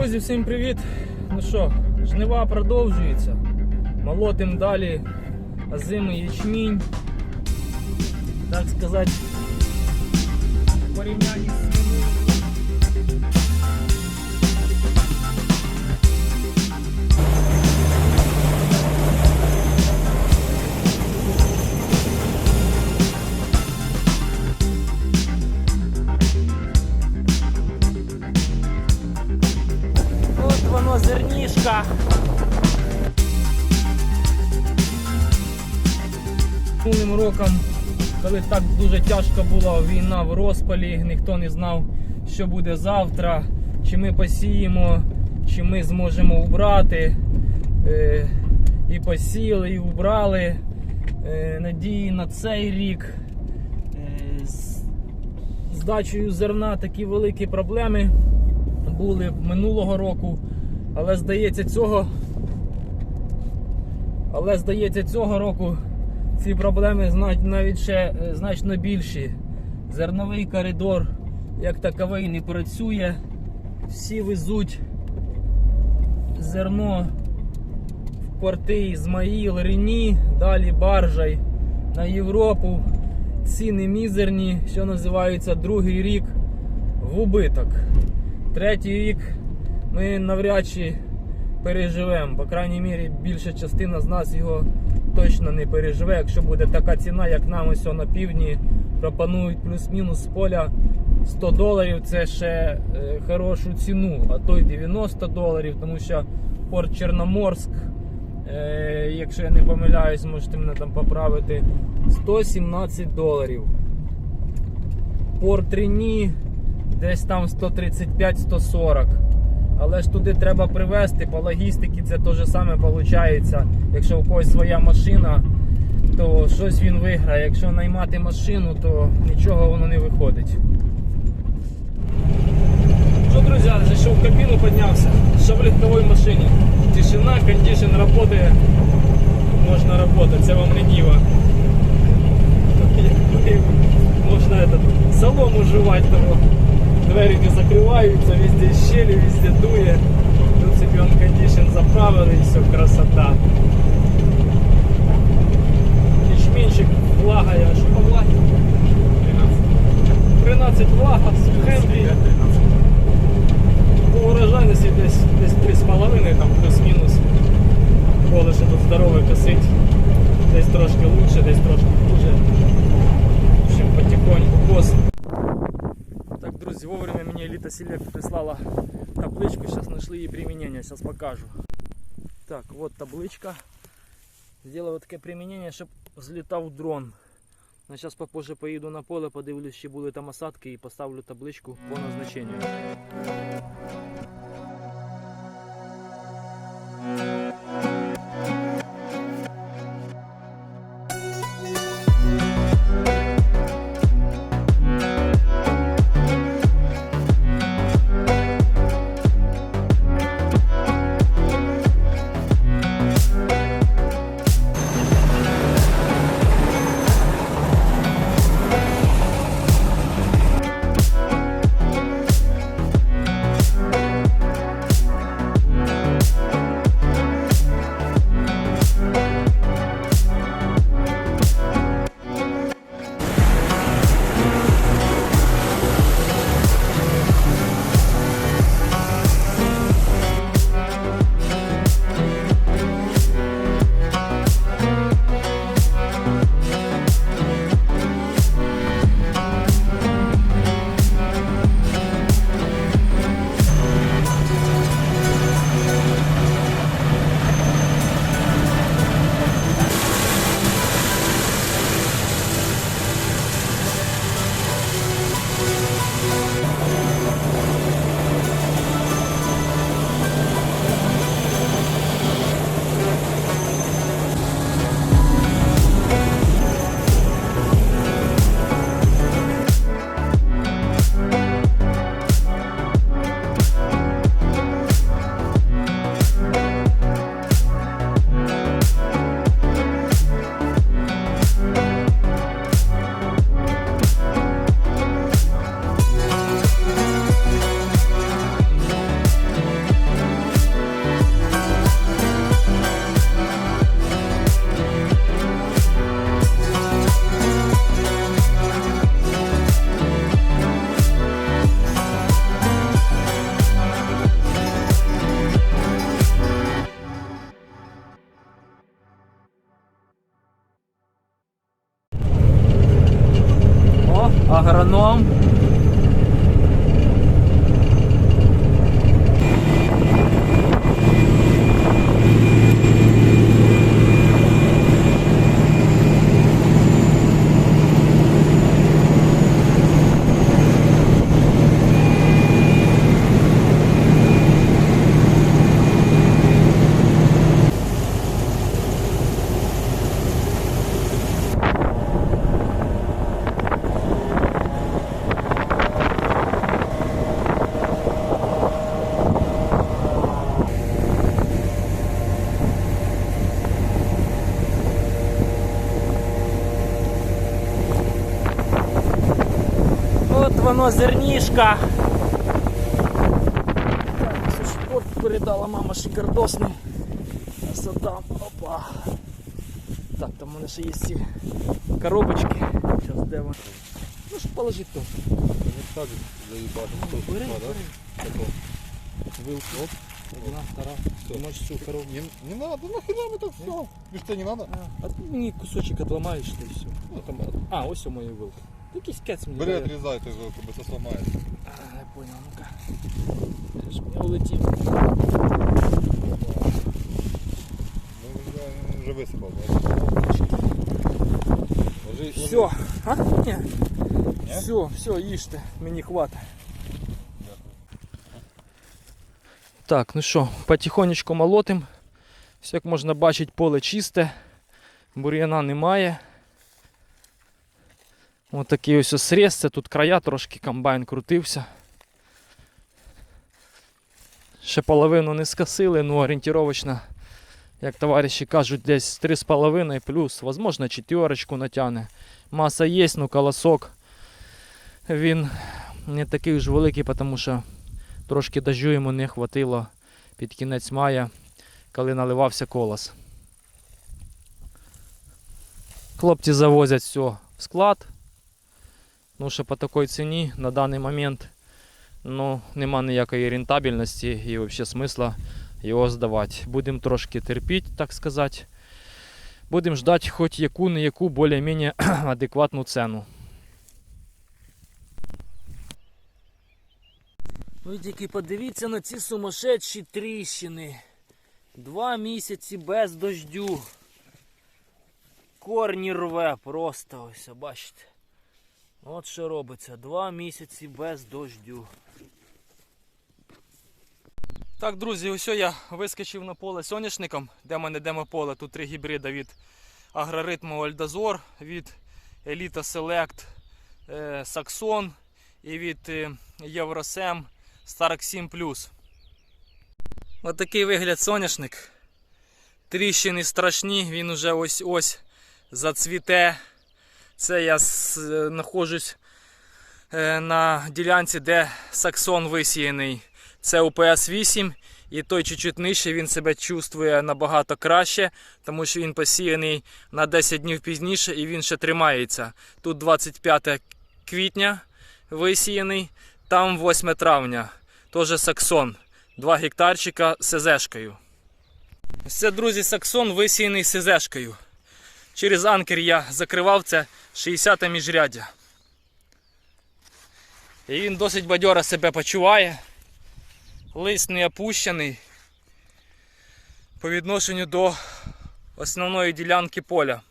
Друзі, всім привіт! Ну що, жнива продовжується. Молотим далі озимий ячмінь. Так сказати, з Роком, коли так дуже тяжко була війна в розпалі, ніхто не знав, що буде завтра, чи ми посіємо, чи ми зможемо убрати. Е, і посіяли, і убрали. Е, надії на цей рік. Е, з здачею зерна такі великі проблеми були минулого року, але здається, цього. Але здається, цього року ці проблеми навіть ще е, значно більші. Зерновий коридор як таковий не працює. Всі везуть зерно в порти Ізмаїл, Рені, далі баржай на Європу. Ціни мізерні, що називається другий рік в убиток. Третій рік ми навряд чи переживемо. По крайній мірі, більша частина з нас його точно не переживе. Якщо буде така ціна, як нам ось на півдні пропонують плюс-мінус з поля 100 доларів, це ще е, хорошу ціну, а то й 90 доларів, тому що порт Чорноморськ, е, якщо я не помиляюсь, можете мене там поправити, 117 доларів. Порт Рені десь там 135-140. Але ж туди треба привезти, по логістиці це те саме виходить. Якщо у когось своя машина, то щось він виграє. Якщо наймати машину, то нічого воно не виходить. Що, друзі, зайшов в кабіну, піднявся, що в легковій машині. Тишина, кондишн працює, можна працювати, це вам не Ніва. Можна этот, солому жевать того. Двері не закриваються, везде щелі, заправили і все, красота. Ячмінчик влагає, а що по влагі? 13 влага, сухенький. По урожайності десь, десь 3,5 там плюс-мінус. Поле ще тут здорове косить. Десь трошки лучше, десь трошки хуже. В общем, потихоньку кос. Так, друзі, вовремя мені Elite Select прислала табличку, сейчас нашли її применение, сейчас покажу. Так, вот табличка. Сделаю таке применение, щоб взлітав дрон. Ну, зараз попозже поїду на поле, подивлюсь, чи були там осадки і поставлю табличку по назначенню. агроном. Воно зернішка. Так, сушпорт передала мама шикардосний. Красота. Опа. Так, там у мене ще є ці коробочки. Зараз де вони? Ну ж положи тут. Бери, бери. Вилку, оп. Одна, втора. Ти можеш цю коробку. Не, не надо, нахера ми так все. Це не надо. А ти мені кусочок отламаєш та і все. Ну, там, А, ось у моєї вилки. Якийсь кец мені. бери, дає. отрізай той вилку, бо це сломається. А, я понял, ну-ка. Я ж не улетів. Ну, вже- вже висипав, бачиш. Ложи, ложи. Все. А? Ні? Все, все, їжте, мені хватить. Так, ну що, потихонечку молотим. Все, як можна бачити, поле чисте, бур'яна немає. Ось такий ось срез, це тут края трошки комбайн крутився. Ще половину не скосили, ну орієнтировочно, як товариші кажуть, десь 3,5 плюс, возможно, четверочку натягне. Маса є, ну колосок. Він не такий ж великий, тому що трошки дождю йому не хватило під кінець мая, коли наливався колос. Хлопці завозять все в склад. Ну, що по такій ціні на даний момент ну, нема ніякої рентабельності і взагалі смисла його здавати. Будемо трошки терпіти, так сказати. Будемо ждати хоч яку-не-яку більш-менш адекватну ціну. Ви тільки подивіться на ці сумасшедші тріщини. Два місяці без дождю. Корні рве просто ось, бачите. От що робиться. Два місяці без дождю. Так, друзі, ось я вискочив на поле соняшником, де в мене демополе. Тут три гібрида від агроритму Альдазор, від Еліта Селект е, Саксон і від е, Євросем Старк 7 Ось такий вигляд соняшник. Тріщини страшні, він уже ось ось зацвіте. Це я знаходжусь е, на ділянці, де саксон висіяний. Це УПС 8. І той чуть-чуть нижче він себе чувствує набагато краще, тому що він посіяний на 10 днів пізніше і він ще тримається. Тут 25 квітня висіяний, там 8 травня. Теж саксон. 2 гектарчика з СЗшкою. Це, друзі, саксон висіяний СЗшкою. Через анкер я закривав це 60 міжряддя. І він досить бадьоро себе почуває. Лист не опущений по відношенню до основної ділянки поля.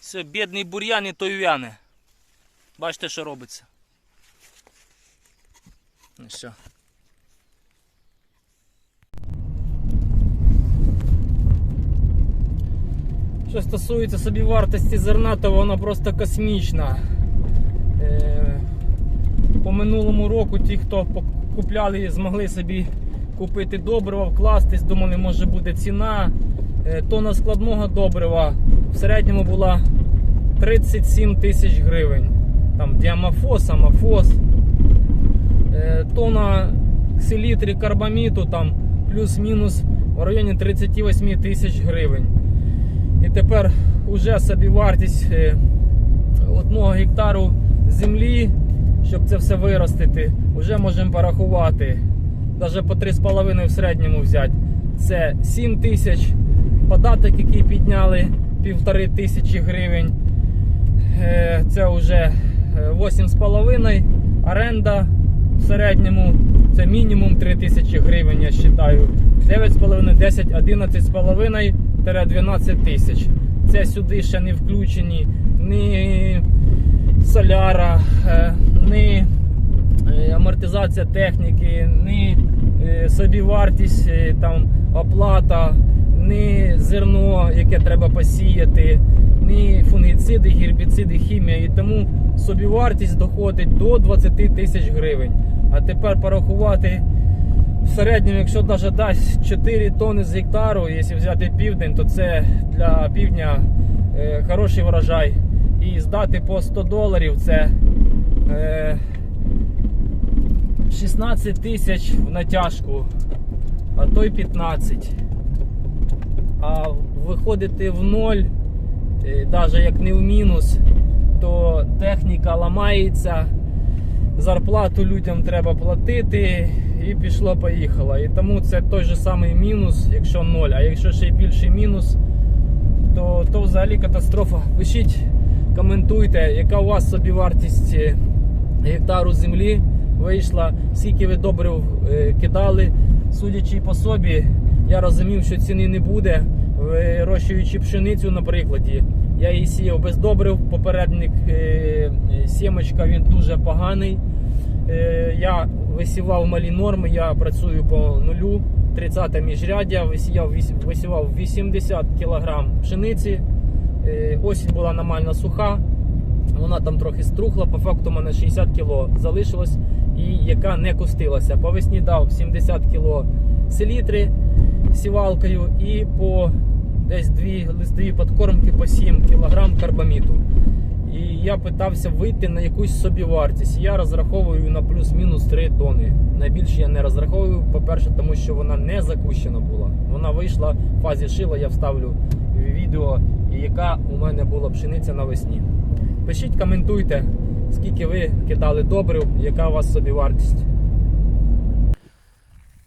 Все, бідний бур'ян і той вяне. Бачите, що робиться. Ну все. Що стосується собівартості зерна, то вона просто космічна. Е, По минулому року ті, хто купляли, змогли собі купити добрива, вкластись, думали, може буде ціна. Е, Тонна складного добрива в середньому була 37 тисяч гривень. Там діамофос, амофос. Е, Тонна селітрі карбаміту там плюс-мінус в районі 38 тисяч гривень. Тепер уже собівартість е, одного гектару землі, щоб це все виростити, вже можемо порахувати. Навіть по 3,5 в середньому взяти. Це 7 тисяч, податок, який підняли півтори тисячі гривень. Е, Це вже е, 8,5. Оренда в середньому це мінімум 3 тисячі гривень, я вважаю. 9,5, 10, 11,5 12 тисяч. Це сюди ще не включені ні соляра, е, ні е, амортизація техніки, ні е, собівартість, там, оплата, ні зерно, яке треба посіяти, ні фунгіциди, гербіциди, хімія. І тому собівартість доходить до 20 тисяч гривень. А тепер порахувати в середньому, якщо навіть дасть 4 тонни з гектару, якщо взяти південь, то це для півдня е, хороший врожай. І здати по 100 доларів це е, 16 тисяч в натяжку, а то й 15. А виходити в ноль, навіть як не в мінус, то техніка ламається, зарплату людям треба платити і пішло-поїхало. І тому це той же самий мінус, якщо ноль. А якщо ще й більший мінус, то, то взагалі катастрофа. Пишіть, коментуйте, яка у вас собівартість е, гектару землі вийшла, скільки ви добрив е, кидали. Судячи по собі, я розумів, що ціни не буде. Вирощуючи пшеницю, наприклад, я її сіяв без добрив. Попередник е, сімочка він дуже поганий. Я висівав малі норми, я працюю по нулю. 30 міжряддя, висівав, висівав 80 кг пшениці. Е, Осінь була нормально суха, вона там трохи струхла, по факту у мене 60 кг залишилось і яка не кустилася. По весні дав 70 кг селітри сівалкою і по десь дві листові подкормки по 7 кг карбаміту. І я питався вийти на якусь собівартість. Я розраховую на плюс-мінус 3 тони. Найбільше я не розраховую, по-перше, тому що вона не закущена була. Вона вийшла в фазі шила, я вставлю відео, яка у мене була пшениця навесні. Пишіть, коментуйте, скільки ви кидали добрив, яка у вас собівартість.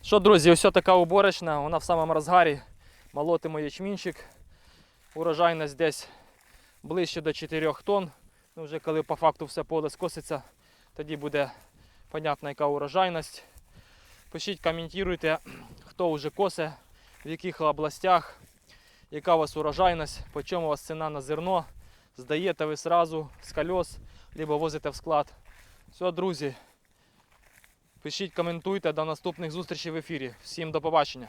Що, друзі, ось така уборочна, вона в самому розгарі. Молотимо ячмінчик. Урожайність десь ближче до 4 тонн. Ну, вже коли по факту все поле скоситься, тоді буде понятна, яка урожайність. Пишіть, коментуйте, хто вже косе, в яких областях, яка у вас урожайність, по чому у вас ціна на зерно. Здаєте ви сразу з колес, або возите в склад. Все, друзі. Пишіть, коментуйте. До наступних зустрічей в ефірі. Всім до побачення.